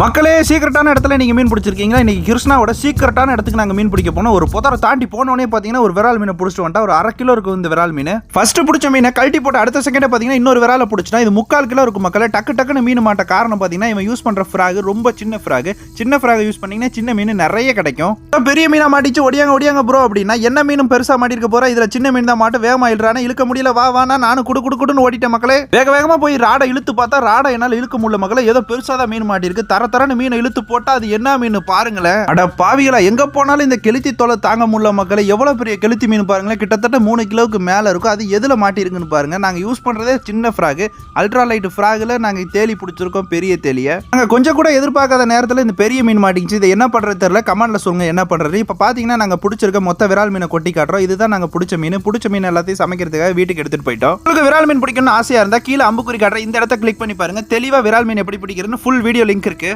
மக்களே சீக்கிரட்டான இடத்துல நீங்கள் மீன் பிடிச்சிருக்கீங்களா? இன்னைக்கு கிருஷ்ணாவோட சீக்கிரட்டான இடத்துக்கு நாங்கள் மீன் பிடிக்க போனோம். ஒரு புதரை தாண்டி போனோடனே பார்த்தீங்கன்னா ஒரு விரால் மீனை பிடிச்சிட்டு வந்துட்டா ஒரு அரை கிலோ இருக்கும் இந்த விரால் மீன். ஃபஸ்ட்டு பிடிச்ச மீனை கழட்டி போட்டு அடுத்த செகண்டே பார்த்தீங்கன்னா இன்னொரு விரால பிடிச்சினா இது முக்கால் கிலோ இருக்கும் மக்களே. டக்கு டக்குன்னு மீன் மாட்ட காரணம் பார்த்தீங்கன்னா இவன் யூஸ் பண்ணுற ஃப்ராக் ரொம்ப சின்ன ஃப்ராக் சின்ன ஃப்ராக் யூஸ் பண்ணிங்கன்னா சின்ன மீன் நிறைய கிடைக்கும். இப்போ பெரிய மீனாக மாட்டிச்சு ஒடியாங்க ஒடியாங்க ப்ரோ அப்படின்னா என்ன மீனும் பெருசாக மாட்டிருக்க போகிறா இதில் சின்ன மீன் தான் மாட்ட வேகமாக இழுறானே இழுக்க முடியல வா வானா நானும் குடு குடு குடுன்னு ஓடிட்டேன் மக்களே. வேக வேகமாக போய் ராடை இழுத்து பார்த்தா ராடை என்னால் இழுக்க முடியல மக்களே. ஏதோ பெருசாக தான் மீன் மாட்டிருக்கு தர தரன்னு மீனை இழுத்து போட்டா அது என்ன மீன் பாருங்களேன். அட பாவிகளா எங்க போனாலும் இந்த கெளுத்தி தொலை தாங்க முடியல மக்களை. எவ்வளவு பெரிய கெளுத்தி மீன் பாருங்களேன். கிட்டத்தட்ட மூணு கிலோவுக்கு மேல இருக்கும். அது எதுல மாட்டிருக்குன்னு பாருங்க. நாங்க யூஸ் பண்றதே சின்ன ஃப்ராக் அல்ட்ரா லைட் ஃப்ராக்ல நாங்க தேலி பிடிச்சிருக்கோம் பெரிய தேலிய. நாங்க கொஞ்சம் கூட எதிர்பார்க்காத நேரத்துல இந்த பெரிய மீன் மாட்டிக்கிச்சு. இதை என்ன பண்றது தெரியல. கமெண்ட்ல சொல்லுங்க என்ன பண்றது? இப்ப பாத்தீங்கன்னா நாங்க பிடிச்சிருக்க மொத்த விரால் மீனை கொட்டி காட்டுறோம். இதுதான் நாங்க பிடிச்ச மீன். பிடிச்ச மீன் எல்லாத்தையும் சமைக்கிறதுக்காக வீட்டுக்கு எடுத்துட்டு போயிட்டோம். உங்களுக்கு விரால் மீன் பிடிக்கணும்னு ஆசையா இருந்தா கீழே அம்புக்குறி காட்டுற இந்த இடத்த கிளிக் பண்ணி பாருங்க. தெளிவா விரால் மீன் எப்படி பிடிக்கிறதுன்னு ஃபுல் வீடியோ லிங்க் இருக்கு.